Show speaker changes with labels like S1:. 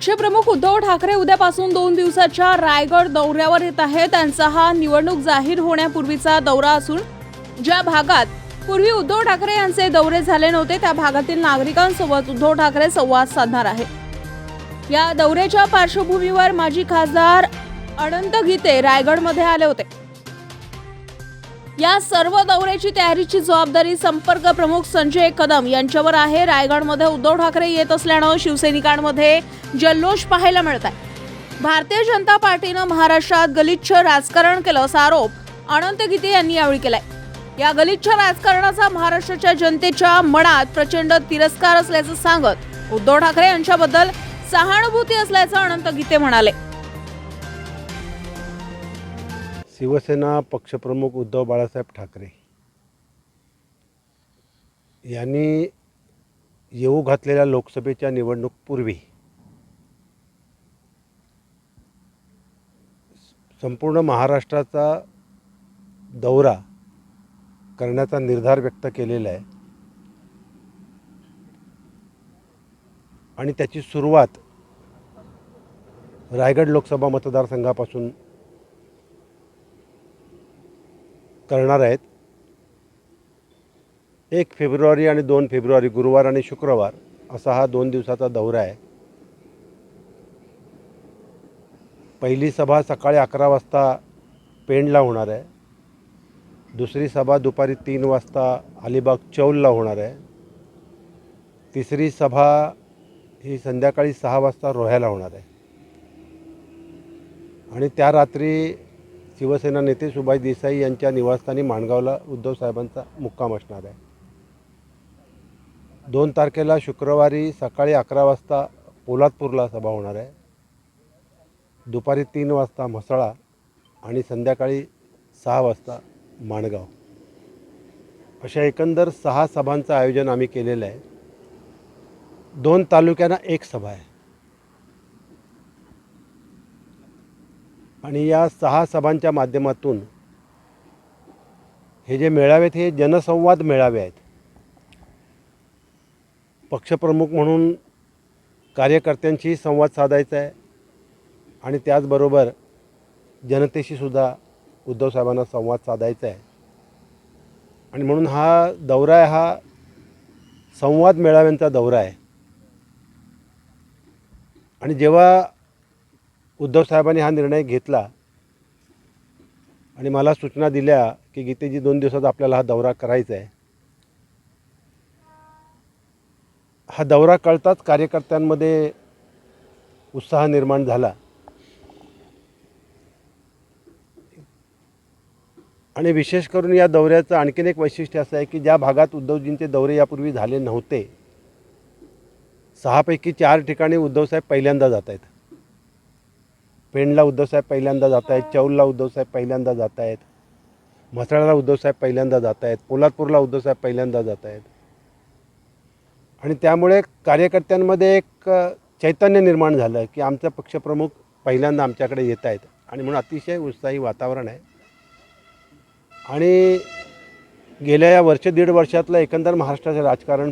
S1: पक्षप्रमुख उद्धव ठाकरे उद्यापासून दोन दिवसाच्या रायगड दौऱ्यावर येत आहे त्यांचा हा निवडणूक जाहीर होण्यापूर्वीचा दौरा असून ज्या भागात पूर्वी उद्धव ठाकरे यांचे दौरे झाले नव्हते त्या भागातील नागरिकांसोबत उद्धव ठाकरे संवाद साधणार आहे या दौऱ्याच्या पार्श्वभूमीवर माजी खासदार अनंत गीते रायगडमध्ये आले होते. या सर्व दौऱ्याची तयारीची जबाबदारी संपर्क प्रमुख संजय कदम यांच्यावर आहे. रायगडमध्ये उद्धव ठाकरे येत असल्यानं शिवसैनिकांमध्ये जल्लोष पाहायला मिळत आहे. भारतीय जनता पार्टीनं महाराष्ट्रात गलिच्छ राजकारण केलं असा आरोप अनंत गीते यांनी यावेळी केलाय. या गलिच्छ राजकारणाचा महाराष्ट्राच्या जनतेच्या मनात प्रचंड तिरस्कार असल्याचं सांगत उद्धव ठाकरे यांच्याबद्दल सहानुभूती असल्याचं अनंत गीते म्हणाले.
S2: शिवसेना पक्षप्रमुख उद्धव बाळासाहेब ठाकरे यांनी येऊ घातलेल्या लोकसभेच्या निवडणूकपूर्वी संपूर्ण महाराष्ट्राचा दौरा करण्याचा निर्धार व्यक्त केलेला आहे. आणि त्याची सुरुवात रायगड लोकसभा मतदारसंघापासून करणार आहेत. एक फेब्रुवारी आणि दोन फेब्रुवारी गुरुवार आणि शुक्रवार असा हा दोन दिवसाचा दौरा आहे. पहिली सभा सकाळी अकरा वाजता पेणला होणार आहे. दुसरी सभा दुपारी तीन वाजता अलिबाग चौलला होणार आहे. तिसरी सभा ही संध्याकाळी सहा वाजता रोह्याला होणार आहे. आणि त्या रात्री शिवसेना नेते सुभाष देसाई यांच्या निवासस्थानी माणगावला उद्धव साहेबांचा मुक्काम असणार आहे. दोन तारखेला शुक्रवारी सकाळी अकरा वाजता पोलादपूरला सभा होणार आहे. दुपारी तीन वाजता म्हसळा आणि संध्याकाळी सहा वाजता माणगाव. अशा एकंदर सहा सभांचं आयोजन आम्ही केलेलं आहे. दोन तालुक्यांना एक सभा आहे. आणि या सहा सभांच्या माध्यमातून हे जे मेळावे आहेत हे जनसंवाद मेळावे आहेत. पक्षप्रमुख म्हणून कार्यकर्त्यांशी संवाद साधायचा आहे आणि त्याचबरोबर जनतेशी सुद्धा उद्धव साहेबांना संवाद साधायचा आहे. आणि म्हणून हा दौरा आहे हा संवाद मेळाव्यांचा दौरा आहे. आणि जेव्हा उद्धव साहेबांनी हा निर्णय घेतला आणि मला सूचना दिल्या की गीतेजी दोन दिवसात आपल्याला हा दौरा करायचा आहे. हा दौरा कळताच कार्यकर्त्यांमध्ये उत्साह निर्माण झाला. आणि विशेष करून या दौऱ्याचं आणखीन एक वैशिष्ट्य असं आहे की ज्या भागात उद्धवजींचे दौरे यापूर्वी झाले नव्हते सहापैकी चार ठिकाणी उद्धवसाहेब पहिल्यांदा जात आहेत. पेणला उद्धवसाहेब पहिल्यांदा जात आहेत चौलला उद्धवसाहेब पहिल्यांदा जात आहेत म्हसळाला उद्धवसाहेब पहिल्यांदा जात आहेत पोलादपूरला उद्धवसाहेब पहिल्यांदा जात आहेत आणि त्यामुळे कार्यकर्त्यांमध्ये एक चैतन्य निर्माण झालं की आमचा पक्षप्रमुख पहिल्यांदा आमच्याकडे येत आहेत आणि म्हणून अतिशय उत्साही वातावरण आहे. आणि गेल्या या वर्ष दीड वर्षातलं एकंदर महाराष्ट्राचं राजकारण